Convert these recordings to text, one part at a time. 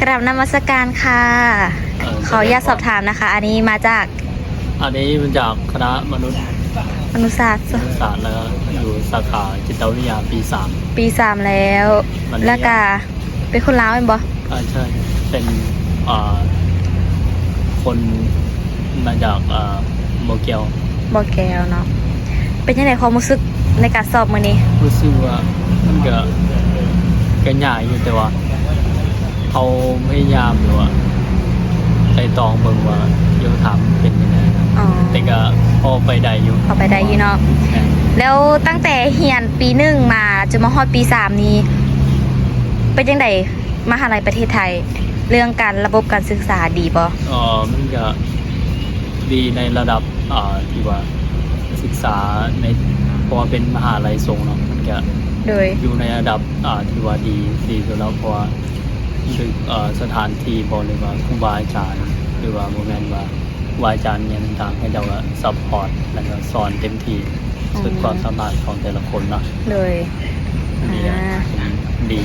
กราบนมัสการค่ะเอ่อขออนุญาตสอบถามนะคะ อันนี้มาจากอันนี้มันจากคณะมนุษยมนุษยศาสตร์ศาสตร์แล้วก็อยู่สาขาจิตวิทยาปีสามปีสามแล้วมันเรียนแล้วก็เป็นคนลาวเป็นบ่อ่าใช่เป็นอ่าคนมาจากอ่าโมเกียวบ่แก้วเนาะเป็นยังไงความรู้สึกในการสอบมื้อนี้รู้สึกว่ามันก็ก็ยากอยู่แต่ว่า เขาพยายามอยู่ว่าไต่ตองเบิ่งว่าโยธามเป็นยังไงนะอ๋อแต่ก็พอไปได้อยู่เข้าไปได้อยู่เนาะแล้วตั้งแต่เรียนปีหนึ่งมาจนมาฮอดปีสามนี้เป็นยังไงมหาลัยประเทศไทย เรื่องการระบบการศึกษาดีบ่เออมันก็ดีในระดับอ่าที่ว่าศึกษาในเพราะว่าเป็นมหาลัยทรงเนาะมันก็ โดย อยู่ในระดับอ่าที่ว่าดีดีสุดแล้วเพราะว่า คือเอ่อสถานที่บอกเลยว่าครูบาอาจารย์หรือว่าโมเมนว่าครูบาอาจารย์เนี่ยต่างๆให้เราซัพพอร์ตแล้วก็สอนเต็มที่สุดความสามารถของแต่ละคนเนาะโดยดีอะอ่าดี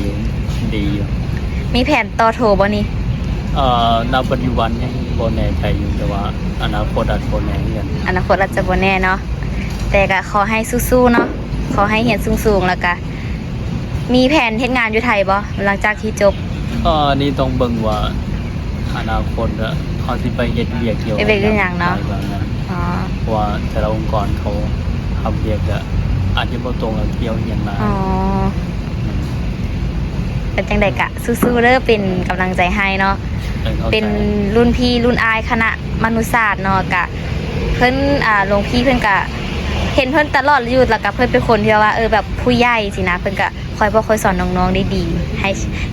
ดีอยู่มีแผนต่อโทบ่นี่เอ่อณปัจจุบันยังโบแน่ใจอยู่แต่ว่า อนาคตอาจโบแน่เหมือนกันอนาคตอาจจะบ่แน่เนาะแต่ก็ขอให้สู้ๆเนาะขอให้เรียนสูงๆแล้วก็มีแผนเฮ็ดงานอยู่ไทยบ่หลังจากที่จบ ก็นี่ต้องเบิ่งว่าอนาคตอะเขาสิไปเฮ็ดเวียกเกี่ยวไปเฮ็ดเวียกหยังเนาะอะไรแบบนั้นอ๋อเพราะว่าแต่ละองค์กรเขาทำเวียกอะอาจจะบ่ตรงกับเกี่ยวอหย่างนั้นอ๋อเป็นจังใดกะสู้ๆเด้อเป็นกำลังใจให้เนาะ ออข้าใจเป็นรุ่นพี่รุ่นอายคณะมนุษยศาสตร์เนาะกะเพิ่นอ่าหลวงพี่เพิ่นกะ เห็นเพิ่นตลอดอยู่แล้วก็เพิ่นเป็นคนที่ว่าเออแบบผู้ใหญ่สินะเพิ่นก็ คอยบอคอยสอนน้องๆได้ดี ให้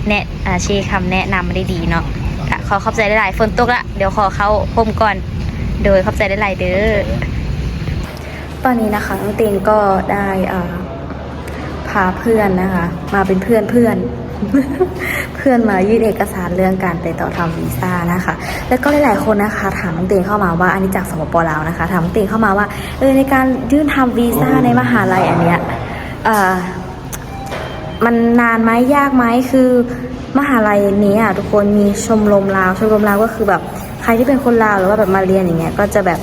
แนะอาชี้คำแนะนำมาได้ดีเนาะขอขอบใจหลายๆฝนตกละเดี๋ยวขอเข้าห่มก่อน โดยขอบใจหลายๆเด้อตอนนี้นะคะน้องเตงก็ได้พาเพื่อนนะคะ มาเป็นเพื่อนเพื่อนเพื่อนมายื่นเอกสารเรื่องการไปต่อทำวีซ่านะคะ แล้วก็หลายๆคนนะคะถามน้องเตงเข้ามาว่าอันนี้จากสปปลาวนะคะ ถามน้องเตงเข้ามาว่าเออในการยื่นทำวีซ่าในมหาลัยอันเนี้ยเอ่อ มันนานไหมยากไหมคือมหาลัยนี้อะทุกคนมีชมรมลาวชมรมลาวก็คือแบบใครที่เป็นคนลาวหรือว่าแบบมาเรียนอย่างเงี้ยก็จะแบบ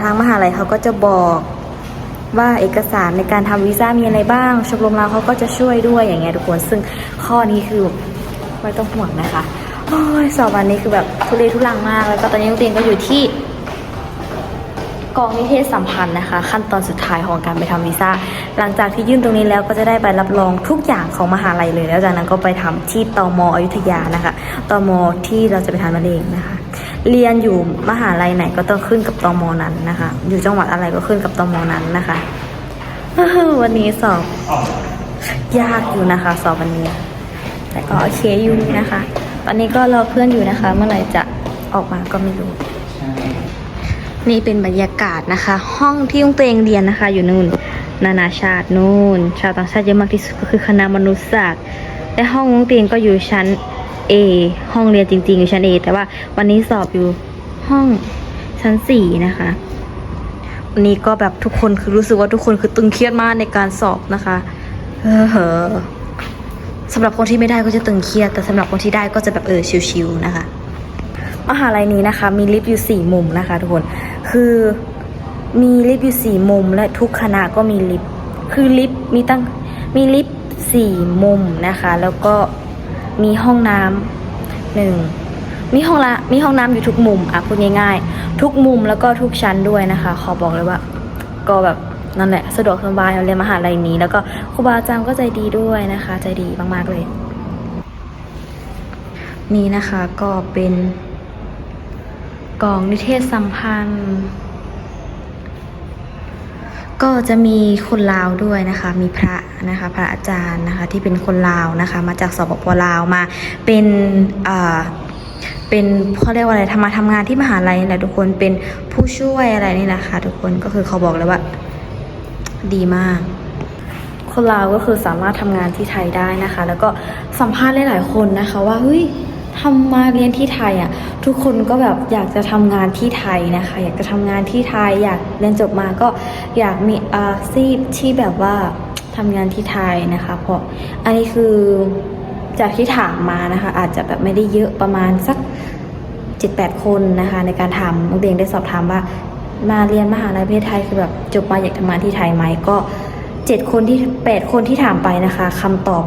ทางมหาลัยเขาก็จะบอกว่าเอกสารในการทำวีซ่ามีอะไรบ้าง ชมรมเราเขาก็จะช่วยด้วยอย่างเงี้ยทุกคนซึ่งข้อนี้คือไม่ต้องห่วงนะคะโอ้ยสอบวันนี้คือแบบทุเรศทุลังมากแล้วก็ตอนนี้น้องเตียงก็อยู่ที่ กองนิเทศสัมพันธ์นะคะ ขั้นตอนสุดท้ายของการไปทำวีซ่าหลังจากที่ยื่นตรงนี้แล้วก็จะได้ใบรับรองทุกอย่างของมหาลัยเลย แล้วจากนั้นก็ไปทำที่ตมอยุธยานะคะตมที่เราจะไปทำนั่นเองนะคะ เรียนอยู่มหาลัยไหนก็ต้องขึ้นกับตมนั้นนะคะ อยู่จังหวัดอะไรก็ขึ้นกับตมนั้นนะคะ วันนี้สอบยากอยู่นะคะ สอบวันนี้ แต่ก็โอเคอยู่นะคะ ตอนนี้ก็รอเพื่อนอยู่นะคะ เมื่อไหร่จะออกมาก็ไม่รู้ นี่เป็นบรรยากาศนะคะ ห้องที่ต้องตัวเองเรียนนะคะ อยู่นู่น นานาชาตินู่น ชาวต่างชาติเยอะมากที่สุดก็คือคณะมนุษยศาสตร์และห้องน้องเตียงก็อยู่ชั้น A ห้องเรียนจริงๆ อยู่ชั้น A แต่ว่าวันนี้สอบอยู่ห้องชั้น 4 นะคะ วันนี้ก็แบบทุกคนคือรู้สึกว่าทุกคนคือตึงเครียดมากในการสอบนะคะเออเหอสำหรับคนที่ไม่ได้ก็จะตึงเครียด แต่สำหรับคนที่ได้ก็จะแบบเออชิวๆนะคะ มหาลัยนี้นะคะ มีลิฟต์อยู่สี่มุมนะคะ ทุกคน คือมีลิฟต์อยู่สี่มุมและทุกคณะก็มีลิฟต์คือลิฟต์มีตั้งมีลิฟต์สี่มุมนะคะ แล้วก็มีห้องน้ำหนึ่งมีห้องละมีห้องน้ำอยู่ทุกมุมอะพูดง่ายๆ ทุกมุมแล้วก็ทุกชั้นด้วยนะคะ ขอบอกเลยว่า ก็แบบนั่นแหละสะดวกสบายเอาเรียนมหาลัยนี้ แล้วก็ครูบาอาจารย์ก็ใจดีด้วยนะคะ ใจดีมากๆเลย นี่นะคะก็เป็น กองนิเทศสัมพันธ์ ก็จะมีคนลาวด้วยนะคะ มีพระนะคะพระอาจารย์นะคะที่เป็นคนลาวนะคะ มาจากสปปลาวมาเป็นอ่าเป็นเขาเรียกว่าอะไรทำมาทำงานที่มหาลัยนี่แหละทุกคนเป็นผู้ช่วยอะไรนี่นะคะ ทุกคนก็คือเขาบอกเลยว่า ดีมาก คนลาวก็คือสามารถทำงานที่ไทยได้นะคะ แล้วก็สัมภาษณ์หลายๆคนนะคะ ว่าเฮ้ยทำมาเรียนที่ไทยอะ ทุกคนก็แบบอยากจะทำงานที่ไทยนะคะ อยากจะทำงานที่ไทย อยากเรียนจบมาก็อยากมีอาชีพที่แบบว่าทำงานที่ไทยนะคะ เพราะอันนี้คือจากที่ถามมานะคะ อาจจะแบบไม่ได้เยอะประมาณสักเจ็ดแปดคนนะคะ ในการถามน้องเดงได้สอบถามว่า มาเรียนมหาลัยประเทศไทยคือแบบจบมาอยากทำงานที่ไทยไหมก็เจ็ดคนที่แปดคนที่ถามไปนะคะคำตอบ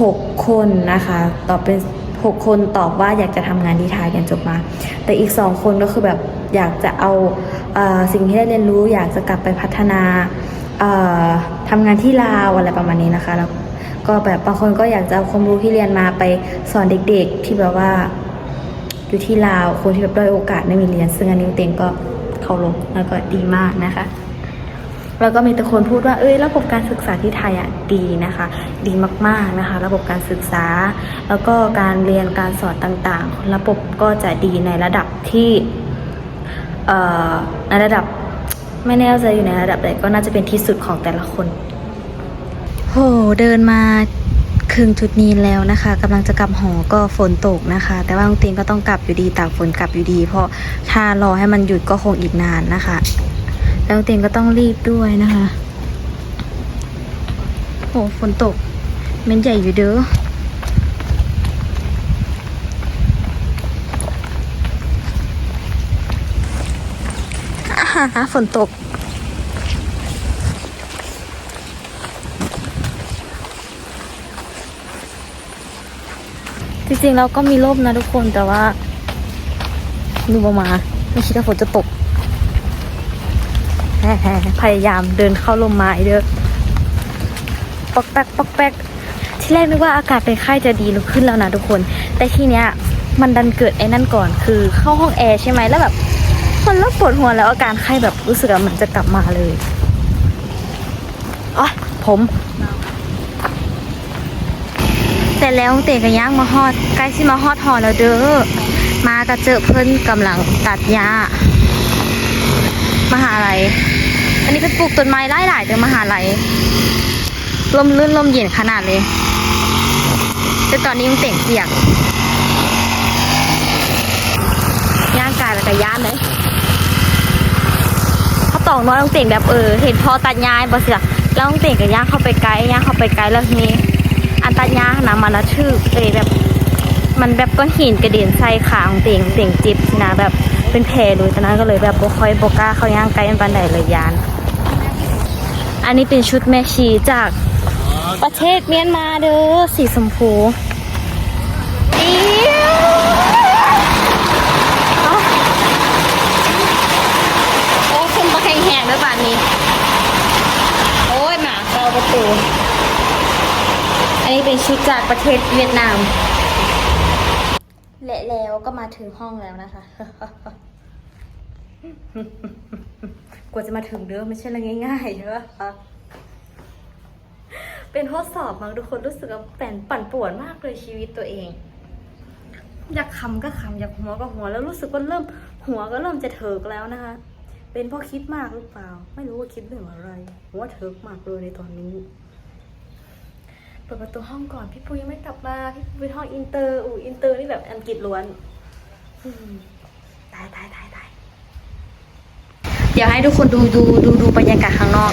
หกคนนะคะ ตอบเป็น หกคนตอบว่าอยากจะทำงานที่ไทยกันจบมา แต่อีกสองคนก็คือแบบอยากจะเอาเออสิ่งที่ได้เรียนรู้ อยากจะกลับไปพัฒนาทำงานที่ลาวอะไรประมาณนี้นะคะแล้วก็แบบบางคนก็อยากจะเอาความรู้ที่เรียนมาไปสอนเด็กๆ ที่แบบว่าอยู่ที่ลาวคนที่แบบด้อยโอกาสไม่มีเรียน ซึ่งอันนี้เต็งก็เคารพแล้วก็ดีมากนะคะ แล้วก็มีแต่คนพูดว่าเอ้ยระบบการศึกษาที่ไทยอะดีนะคะ ดีมากๆนะคะ ระบบการศึกษา แล้วก็การเรียนการสอนต่างๆ ระบบก็จะดีในระดับที่เอ่อในระดับไม่แน่ใจอยู่ในระดับใดก็น่าจะเป็นที่สุดของแต่ละคนโหเดินมาครึ่งจุดนี้แล้วนะคะกำลังจะกลับหอก็ฝนตกนะคะ แต่ว่าน้องเตียงก็ต้องกลับอยู่ดีตากฝนกลับอยู่ดี เพราะถ้ารอให้มันหยุดก็คงอีกนานนะคะ แล้วเตียงก็ต้องรีบด้วยนะคะโหฝนตกเม็นใหญ่อยู่เด้ออ่าฝนตก จริงๆเราก็มีร่มนะทุกคนแต่ว่าดูมามา ไม่คิดว่าฝนจะตก พยายามเดินเข้าร่มไม้เด้อปอกแป๊กปอกแป๊กที่แรกนึกว่าอากาศเป็นไข้จะดีลุขึ้นแล้วนะทุกคน แต่ทีเนี้ยมันดันเกิดไอ้นั่นก่อน คือเข้าห้องแอร์ใช่ไหมแล้วแบบมันเริ่มปวดหัวแล้วอาการไข้แบบรู้สึกว่ามันจะกลับมาเลยอ๋อผม แต่แล้วเตะกันย่างมาฮอดใกล้สิมาฮอดหอแล้วเด้อมากระเจอเพิ่นกำลังตัดหญ้ามหาลัย อันนี้เป็นปลูกต้นไม้ไล่หลายเด้อมหาลัยลมลื่นลมเย็นขนาดเลย แต่ตอนนี้มันเต่งเปียกย่างกายแล้วก็ย่านเลยเขาตองน้อยต้องเต่งแบบเออ เห็นพอตัดย้ายบ่เสือแล้วต้องเต่งกับย่างเข้าไปไกลย่างเข้าไปไกลแล้วทีนี้ อันตัญญานะมันละชื่อเลยแบบ มันแบบก้อนหินกระเด็นใส่ขาของเต่งเต่งจิบนะแบบ เป็นแผลเลยตอนนั้นก็เลยแบบบ่ค่อยบ่กล้าเข้าย่างใกล้อันปันใดเลยยาน อันนี้เป็นชุดแม่ชีจากประเทศเมียนมาเด้อสีชมพูอิ๊วเอ้าโอ้คุณประแข่งแหงด้วยป่านนี้ โอ้ยหมาเข้าประตู อันนี้เป็นชุดจากประเทศเวียดนาม และแล้วก็มาถึงห้องแล้วนะคะ กว่าจะมาถึงเด้อไม่ใช่เรื่องง่ายๆใช่ปะเป็นทดสอบบางทุกคนรู้สึกว่าแปนปั่นป่วนมากเลยชีวิตตัวเอง อยากคำก็คำอยากหัวก็หัวแล้วรู้สึกว่าเริ่ม หัวก็เริ่มจะเถิกแล้วนะคะ เป็นเพราะคิดมากหรือเปล่า ไม่รู้ว่าคิดเรื่องอะไรหัวเถิกมากเลยในตอนนี้เปิดประตูห้องก่อนพี่ปุยยังไม่กลับมาพี่ปุ้ยห้องอินเตอร์อูอินเตอร์นี่แบบอังกฤษล้วนตายตายตาย เดี๋ยวให้ทุกคนดูดูดูดูบรรยากาศข้างนอก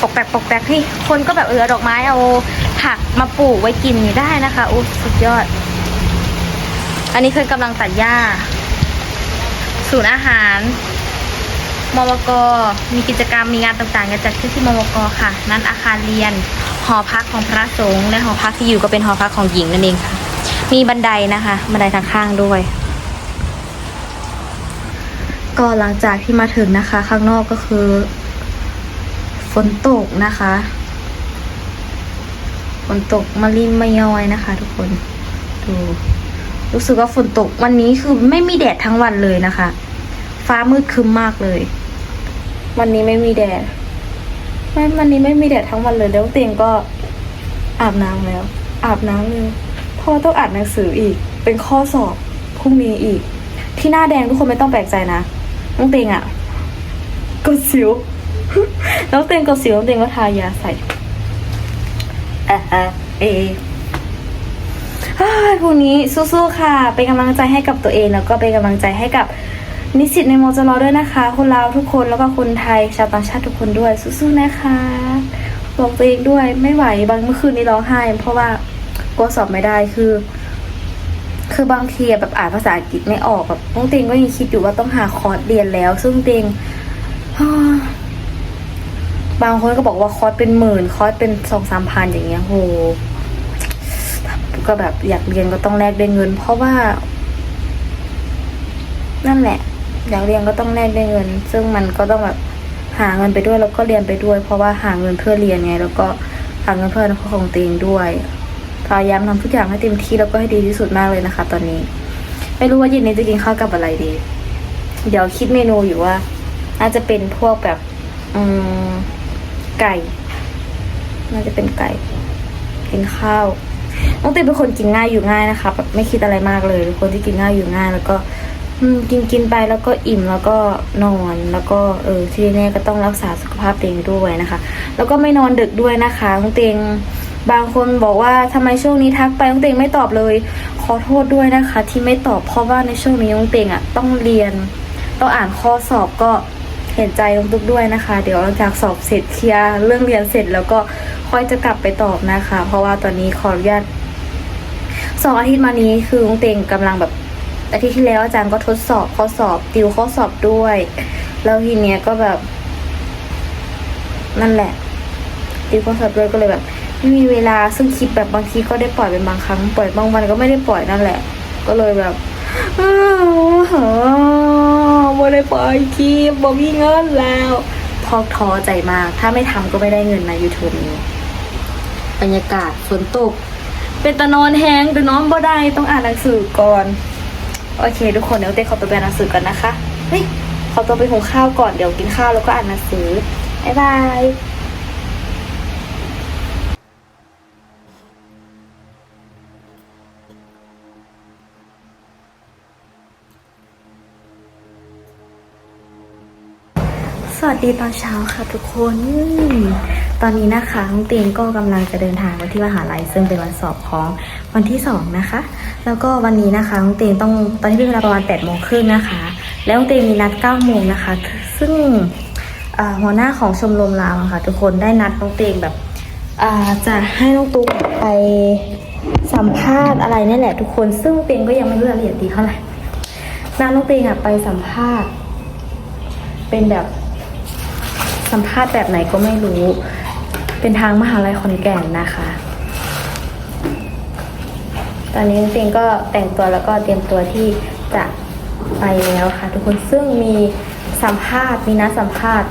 ปกแปกปกแปกให้คนก็แบบเออดอกไม้เอาผักมาปลูกไว้กินได้นะคะอู้สุดยอด อันนี้คือกำลังตัดหญ้า ศูนย์อาหารมวก มีกิจกรรมมีงานต่างๆจะจัดขึ้นที่มวกค่ะ นั้นอาคารเรียน หอพักของพระสงฆ์และหอพักที่อยู่ก็เป็นหอพักของหญิงนั่นเองค่ะ มีบันไดนะคะ บันไดทางข้างด้วย ก็หลังจากที่มาถึงนะคะ ข้างนอกก็คือ ฝนตกนะคะ ฝนตกมาริมมาย้อยนะคะ ทุกคนดูรู้สึกว่าฝนตกวันนี้คือไม่มีแดดทั้งวันเลยนะคะ ฟ้ามืดครึ้มมากเลย วันนี้ไม่มีแดดไม่วันนี้ไม่มีแดดทั้งวันเลยแล้วเตียงก็อาบน้ำแล้ว อาบน้ำเลยพราะว่าต้องอ่านหนังสืออีก เป็นข้อสอบพรุ่งนี้อีก ที่หน้าแดงทุกคนไม่ต้องแปลกใจนะ น้องเตียงอะกดสิว น้องเตียงกดสิวน้องเตียงก็ทายาใส่อะอะเอเฮ้ยพรุ่งนี้สู้ๆค่ะ เป็นกำลังใจให้กับตัวเองแล้วก็เป็นกำลังใจให้กับนิสิตในมจรด้วยนะคะ คนลาวทุกคนแล้วก็คนไทยชาวต่างชาติทุกคนด้วยสู้ๆนะคะบอกตัวเองด้วยไม่ไหวบางเมื่อคืนนี้ร้องไห้ เพราะว่ากลัวสอบไม่ได้คือ คือบางทีแบบอ่านภาษาอังกฤษไม่ออกแบบน้องเตงก็ยังคิดอยู่ว่าต้องหาคอร์สเรียนแล้ว ซึ่งเตงบางคนก็บอกว่าคอร์สเป็นหมื่นคอร์สเป็นสองสามพันอย่างเงี้ยโหก็แบบอยากเรียนก็ต้องแลกด้วยเงิน เพราะว่า นั่นแหละ อยากเรียนก็ต้องแลกด้วยเงิน ซึ่งมันก็ต้องแบบหาเงินไปด้วยแล้วก็เรียนไปด้วย เพราะว่าหาเงินเพื่อเรียนไง แล้วก็หาเงินเพื่ออนาคตของตัวเองด้วย พยายามทำทุกอย่างให้เต็มที่แล้วก็ให้ดีที่สุดมากเลยนะคะ ตอนนี้ ไม่รู้ว่าเย็นนี้จะกินข้าวกับอะไรดี เดี๋ยวคิดเมนูอยู่ว่าน่าจะเป็นพวกแบบอืมไก่ น่าจะเป็นไก่ กินข้าวน้องตินเป็นคนกินง่ายอยู่ง่ายนะคะแบบไม่คิดอะไรมากเลยเป็นคนที่กินง่ายอยู่ง่าย แล้วก็กินกินไปแล้วก็อิ่มแล้วก็นอนแล้วก็เออที่แน่ก็ต้องรักษาสุขภาพตัวเองด้วยนะคะ แล้วก็ไม่นอนดึกด้วยนะคะน้องเตง บางคนบอกว่าทำไมช่วงนี้ทักไปน้องเตงไม่ตอบเลย ขอโทษด้วยนะคะ ที่ไม่ตอบเพราะว่าในช่วงนี้น้องเตงอะต้องเรียน ต้องอ่านข้อสอบก็เห็นใจน้องตุ๊กด้วยนะคะ เดี๋ยวหลังจากสอบเสร็จเคลียร์เรื่องเรียนเสร็จแล้วก็ค่อยจะกลับไปตอบนะคะ เพราะว่าตอนนี้ขออนุญาตสองอาทิตย์มานี้คือน้องเตงกำลังแบบอาทิตย์ที่แล้วอาจารย์ก็ทดสอบข้อสอบติวข้อสอบด้วย แล้วทีเนี้ยก็แบบ นั่นแหละติวข้อสอบด้วยก็เลยแบบ ไม่มีเวลาซึ่งคลิปแบบบางทีก็ได้ปล่อยเป็นบางครั้ง ปล่อยบางวันก็ไม่ได้ปล่อยนั่นแหละ ก็เลยแบบอ้าวไม่ได้ปล่อยคลิปบ่มีเงินแล้วพอท้อใจมาก ถ้าไม่ทำก็ไม่ได้เงินใน YouTube นี้ บรรยากาศฝนตก เป็นตะนอนแห้งแต่น้อนบ่ได้ต้องอ่านหนังสือก่อน โอเค ทุกคนเดี๋ยวเต้ขอตัวไปอ่านหนังสือก่อนนะคะเฮ้ยขอตัวไปหุงข้าวก่อนเดี๋ยวกินข้าวแล้วก็อ่านหนังสือบ๊ายบาย สวัสดีตอนเช้าค่ะทุกคน ตอนนี้นะคะน้องเตียงก็กำลังจะเดินทางไปที่มหาลัยซึ่งเป็นวันสอบของวันที่สองนะคะ แล้วก็วันนี้นะคะน้องเตียงต้องตอนนี้เป็นเวลาประมาณ8ปดโมงครึ่งนะคะ แล้วน้องเตียงมีนัด9ก้าโมงนะคะ ซึ่งหัวหน้าของชมรมเราค่ะ ทุกคนได้นัดน้องเตียงแบบจะให้น้องตุ๊กไปสัมภาษณ์อะไรนี่แหละทุกคน ซึ่งน้องเตียงก็ยังไม่รู้รายละเอียดดีเท่าไหร่นัดน้องเตียงอะไปสัมภาษณ์ เป็นแบบ สัมภาษณ์แบบไหนก็ไม่รู้ เป็นทางมหาลัยขอนแก่นนะคะ ตอนนี้จริงๆก็แต่งตัวแล้วก็เตรียมตัวที่จะไปแล้วค่ะ ทุกคนซึ่งมีสัมภาษณ์มีนัดสัมภาษณ์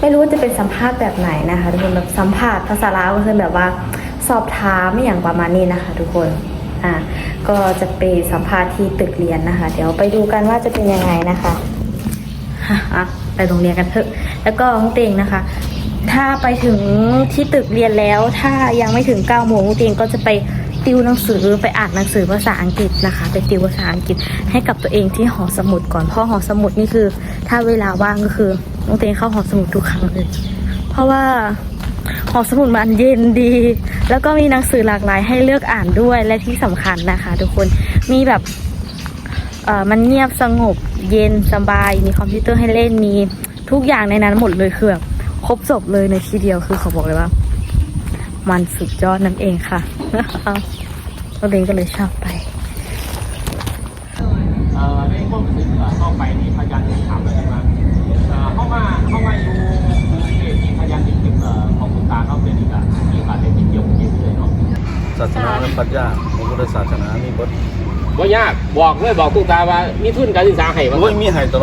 ไม่รู้ว่าจะเป็นสัมภาษณ์แบบไหนนะคะ ทุกคนแบบสัมภาษณ์ภาษาลาวก็คือแบบว่าสอบถามไม่อย่างประมาณนี้นะคะ ทุกคนอ่าก็จะไปสัมภาษณ์ที่ตึกเรียนนะคะ เดี๋ยวไปดูกันว่าจะเป็นยังไงนะคะอะ ไปโรงเรียนกันเถอะ แล้วก็น้องเตงนะคะ ถ้าไปถึงที่ตึกเรียนแล้ว ถ้ายังไม่ถึง9ก้าโมงน้องเตงก็จะไปติวหนังสือไปอ่านหนังสือภาษาอังกฤษนะคะ ไปติวภาษาอังกฤษให้กับตัวเองที่หอสมุดก่อนเพราะหอสมุดนี่คือ ถ้าเวลาว่างก็คือน้องเตงเข้าหอสมุดทุกครั้งเลย เพราะว่าหอสมุดมันเย็นดี แล้วก็มีหนังสือหลากหลายให้เลือกอ่านด้วยและที่สำคัญนะคะ ทุกคนมีแบบมันเงียบสงบ เย็นสบาย มีคอมพิวเตอร์ให้เล่นมีทุกอย่างในนั้นหมดเลยคือแบบครบจบเลยในทีเดียวคือเขาบอกเลยว่า มันสุดยอดนั่นเองค่ะตัวเองก็เลยชอบไปเอ่อในพวกสึกเข้าไปนี่พยานจะถามอะไรมาเอ่อเข้ามาเข้ามาอยู่ที่ที่พยานที่เอ่อของคุณตาเขาเป็นอีกอะที่การเป็นที่เกี่ยวกับที่เลยเนาะศาสนาและปรัชญาพระพุทธศาสนามีบท ว่ายากบอกเลยบอกตุ๊กตาว่ามีทุนการศึกษาให้มาโอ้ยมีให้ตลอด